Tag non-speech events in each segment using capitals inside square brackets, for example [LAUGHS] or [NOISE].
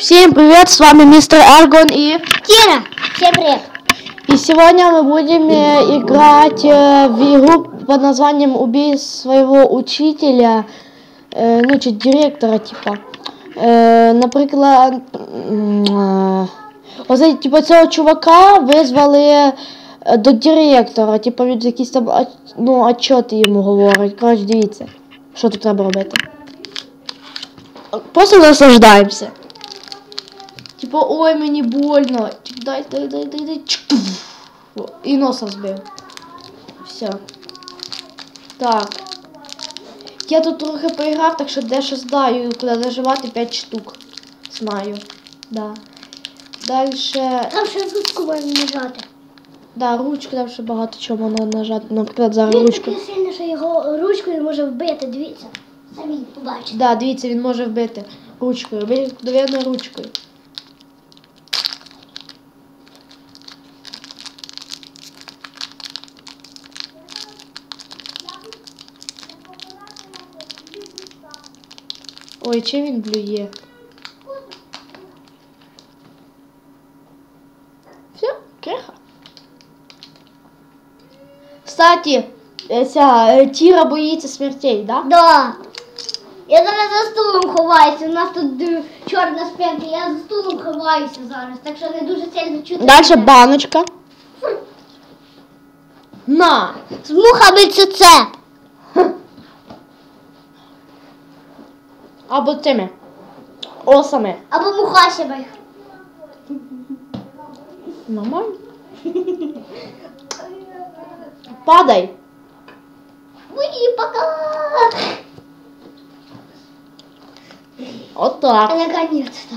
Всем привет, с вами мистер Аргон и... Кира, всем привет. И сегодня мы будем э, играть э, в игру под названием «Убей своего учителя», э, ну, чи директора, типа. Е, наприклад, м, е, оце, типа, цього чувака визвали е, до директора, типа, він якісь там, а- ну, отчоти йому говорить. Коротше, дивіться, що тут треба робити. Просто наслаждаємося. Типа, ой, мені больно. Дай, дай, дай, дай, дай. О, І носа збив. Все. Так. Я тут трохи поіграв, так що дещо знаю, куди нажимати 5 штук. Знаю. Да. Дальше. Там ще ручку можна нажати. Да, ручку там ще багато чого можна нажати. Наприклад, зараз Він ручку. такий сильний, що його ручкою може вбити, дивіться. Самі побачите. Да, дивіться, він може вбити ручкою. Він, довірно, ручкою. Ой, чим він блює? Все, криха. Кстати, ця е, Тіра боїться смертей, да? Да. Я зараз за стулом ховаюся. У нас тут д- чорна спинка. Я за стулом ховаюся зараз, так що не дуже сильно чути. Дальше баночка. На! З мухами це це. Або цими. Осами. Або мухасями. Нормально. Падай. Уй, пока. Отак. Наконец-то.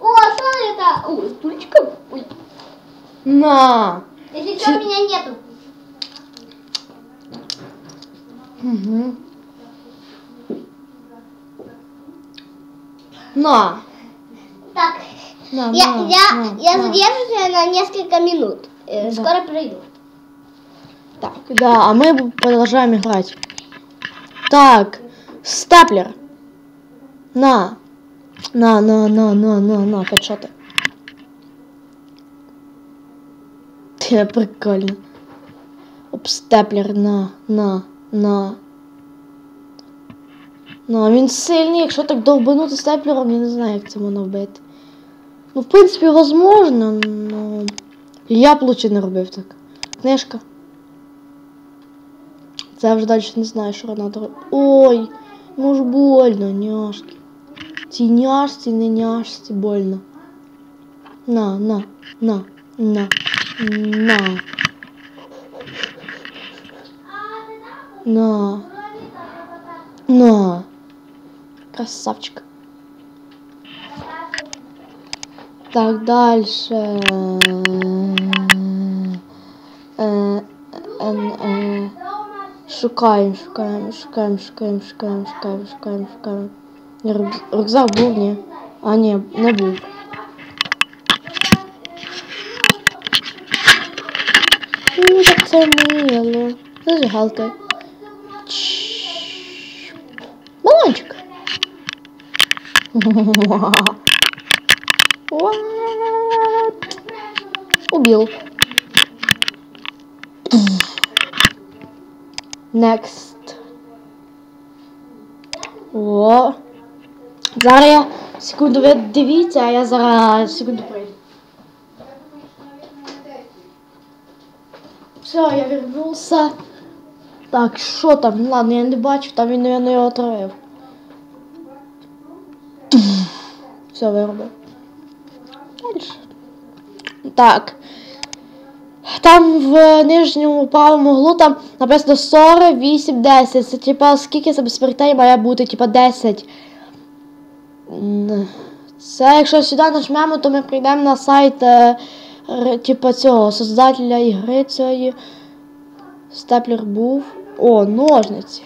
О, что это? Ой, стульчиком. Ой. На. Если что, меня нету. Угу. На. Так, На, я, на, я, на, я на. задержусь на несколько минут. Э, Да. Скоро приду. Так, да, а мы продолжаем играть. Так, стаплер. На. На, на, на, на, на, на, хедшоты. Те, прикольно. Оп, степлер, на, на, на. Ну, а він сильний, якщо так довбанути степлером, я не знаю, як це можна вбити. Ну, в принципі, возможно, но я б лучше не робив так. Книжка. Це я вже далі не знаю, що треба робити. Ой, ну ж больно, няшки. Ці няшці, не няшці, больно. На, на, на, на, на. На. На. Красавчик. Так, дальше. Е, е, е, Шукаємо, шукаємо, шукаємо, шукаємо, шукаємо, шукаємо, шукаємо, шукаємо. Ні, рюкз- Рюкзак був, ні. А, ні, не був. Ну, так це мило. Зажигалка. What? Убил. Next. О. Зараз я секунду ви дивіться, а я зараз секунду прийду. Все, я вернувся. Так, що там? Ладно, я не бачу, там він, наверное, його отравив. Все, виробив. Так. Там в нижньому правому углу там написано 40, 8, 10. Це типа скільки це смертей має бути, типа 10. Це якщо сюди нажмемо, то ми прийдемо на сайт е, типа цього создателя ігри цієї. Степлер був. О, ножниці.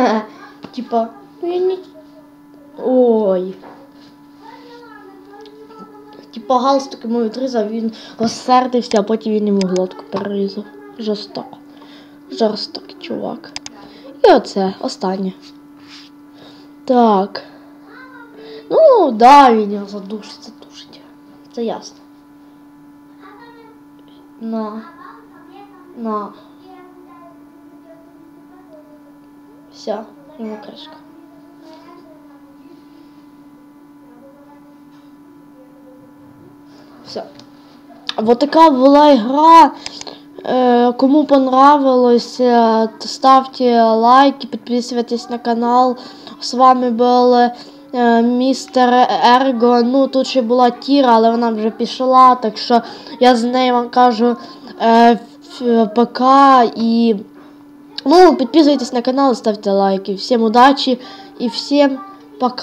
[LAUGHS] Типа, ну я не. Ой. Типа галстук йому відрізав, він розсердився, а потім він йому глотку перерізав. Жорстоко. Жорстокий чувак. І оце, останнє. Так. Ну, да, він його задушить, задушить. Це ясно. На. На. Все, йому кришка. Все. Вот така була гра. Е, Кому понравилось, то ставьте лайки, подписывайтесь на канал. З вами був е, містер Ерго. Ну, тут ще була Тіра, але вона вже пішла, так що я з нею вам кажу пока і. Ну, подписывайтесь на канал, ставьте лайки. Всем удачи и всем пока.